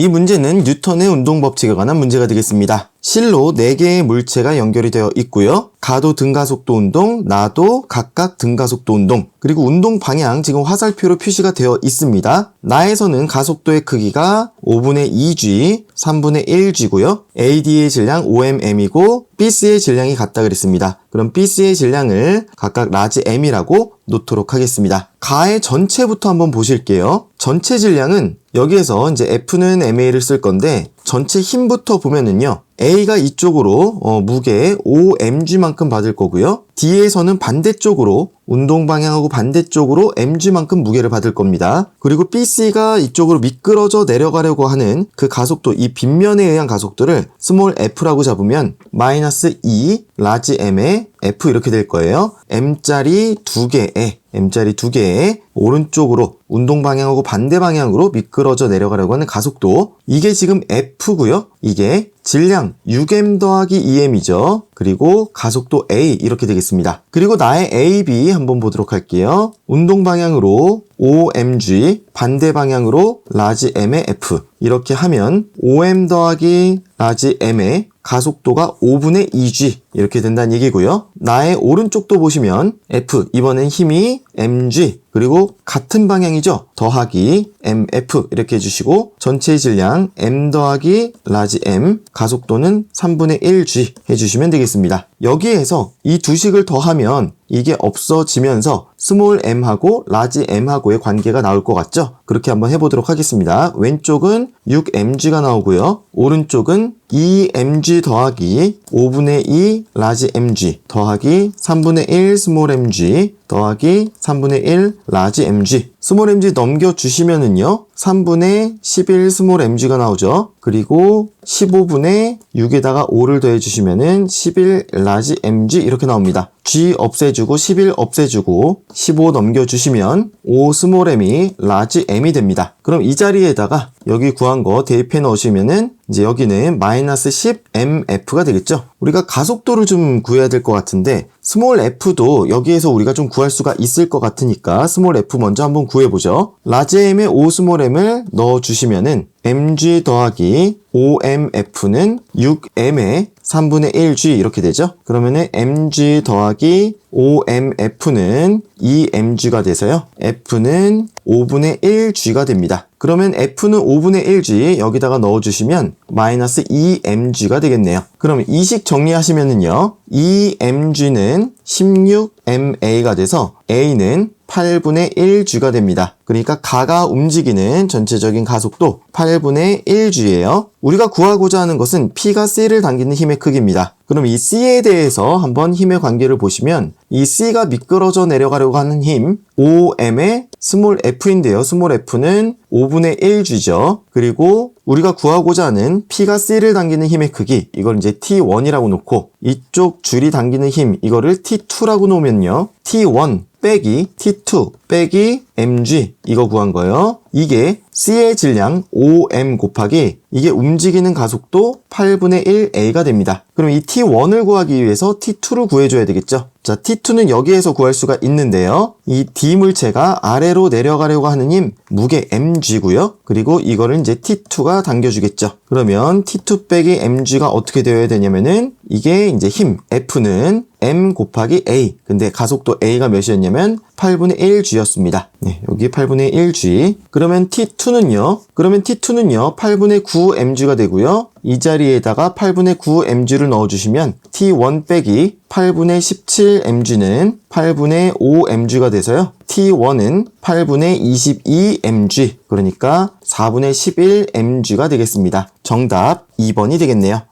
이 문제는 뉴턴의 운동 법칙에 관한 문제가 되겠습니다. 실로 4개의 물체가 연결이 되어 있고요. 가도 등가속도 운동, 나도 각각 등가속도 운동, 그리고 운동 방향 지금 화살표로 표시가 되어 있습니다. 나에서는 가속도의 크기가 5분의 2g, 3분의 1g고요. AD의 질량 5mm이고 BC의 질량이 같다 그랬습니다. 그럼 BC의 질량을 각각 라지 m이라고 놓도록 하겠습니다. 가의 전체부터 한번 보실게요. 전체 질량은 여기에서 이제 F는 MA를 쓸 건데 전체 힘부터 보면은요. A가 이쪽으로 어, 무게 5mg만큼 받을 거고요. D에서는 반대쪽으로 운동 방향하고 반대쪽으로 mg만큼 무게를 받을 겁니다. 그리고 BC가 이쪽으로 미끄러져 내려가려고 하는 그 가속도, 이 빗면에 의한 가속도를 스몰 f라고 잡으면 마이너스 2 라지 m의 f 이렇게 될 거예요. m짜리 두 개에 m짜리 두 개에 오른쪽으로 운동 방향하고 반대 방향으로 미끄러져 내려가려고 하는 가속도 이게 지금 f고요. 이게 질량 6m 더하기 2m이죠. 그리고 가속도 a 이렇게 되겠습니다. 그리고 나의 a, b 한번 보도록 할게요. 운동 방향으로 5mg 반대 방향으로 라지 m의 f 이렇게 하면 5m 더하기 라지 m의 가속도가 5분의 2g 이렇게 된다는 얘기고요. 나의 오른쪽도 보시면 F 이번엔 힘이 mg 그리고 같은 방향이죠. 더하기 mf 이렇게 해주시고 전체 질량 m 더하기 라지 m 가속도는 3분의 1g 해주시면 되겠습니다. 여기에서 이 두 식을 더하면 이게 없어지면서 스몰 m하고 라지 m하고의 관계가 나올 것 같죠? 그렇게 한번 해보도록 하겠습니다. 왼쪽은 6mg가 나오고요. 오른쪽은 2mg 더하기 5분의 2 라지 mg 더하기 3분의 1 스몰 mg 더하기 3분의 1 라지 mg. 스몰 mg 넘겨주시면은요 3분의 11 스몰 mg가 나오죠. 그리고 15분의 6에다가 5를 더해주시면은 11 라지 mg 이렇게 나옵니다. g 없애주고 11 없애주고 15 넘겨주시면 5 스몰 m이 라지 m이 됩니다. 그럼 이 자리에다가 여기 구한 거 대입해 넣으시면은 이제 여기는 마이너스 10 mf가 되겠죠 우리가 가속도를 좀 구해야 될 것 같은데 스몰 f도 여기에서 우리가 좀 구할 수가 있을 것 같으니까 스몰 f 먼저 한번 구해보죠. 라지 m에 5 스몰 m을 넣어주시면은 mg 더하기 5mf는 6m의 3분의 1g 이렇게 되죠. 그러면은 mg 더하기 5mf는 2mg가 돼서요. f는 5분의 1g가 됩니다. 그러면 f는 5분의 1g 여기다가 넣어주시면 마이너스 2mg가 되겠네요. 그럼 이식 정리하시면은요. 2mg는 16ma가 돼서 a는 8분의 1g가 됩니다. 그러니까 가가 움직이는 전체적인 가속도 8분의 1g예요. 우리가 구하고자 하는 것은 P가 C를 당기는 힘의 크기입니다. 그럼 이 C에 대해서 한번 힘의 관계를 보시면 이 C가 미끄러져 내려가려고 하는 힘 5M의 스몰 f인데요. 스몰 f는 5분의 1g죠. 그리고 우리가 구하고자 하는 P가 C를 당기는 힘의 크기 이걸 이제 T1이라고 놓고 이쪽 줄이 당기는 힘 이거를 T2라고 놓으면요. T1 빼기 T2 빼기 mg 이거 구한 거예요. 이게 C의 질량 5m 곱하기 이게 움직이는 가속도 8분의 1a가 됩니다. 그럼 이 T1을 구하기 위해서 T2를 구해줘야 되겠죠. 자, T2는 여기에서 구할 수가 있는데요. 이 D 물체가 아래로 내려가려고 하는 힘 무게 mg고요. 그리고 이거를 이제 T2가 당겨주겠죠. 그러면 T2 빼기 mg가 어떻게 되어야 되냐면은 이게 이제 힘 F는 m 곱하기 a. 근데 가속도 a가 몇이었냐면 8분의 1g였습니다. 네, 여기 8분의 1g. 그러면 t2는요. 그러면 t2는요. 8분의 9mg가 되고요. 이 자리에다가 8분의 9mg를 넣어주시면 t1 빼기 8분의 17mg는 8분의 5mg가 돼서요. t1은 8분의 22mg 그러니까 4분의 11mg가 되겠습니다. 정답 2번이 되겠네요.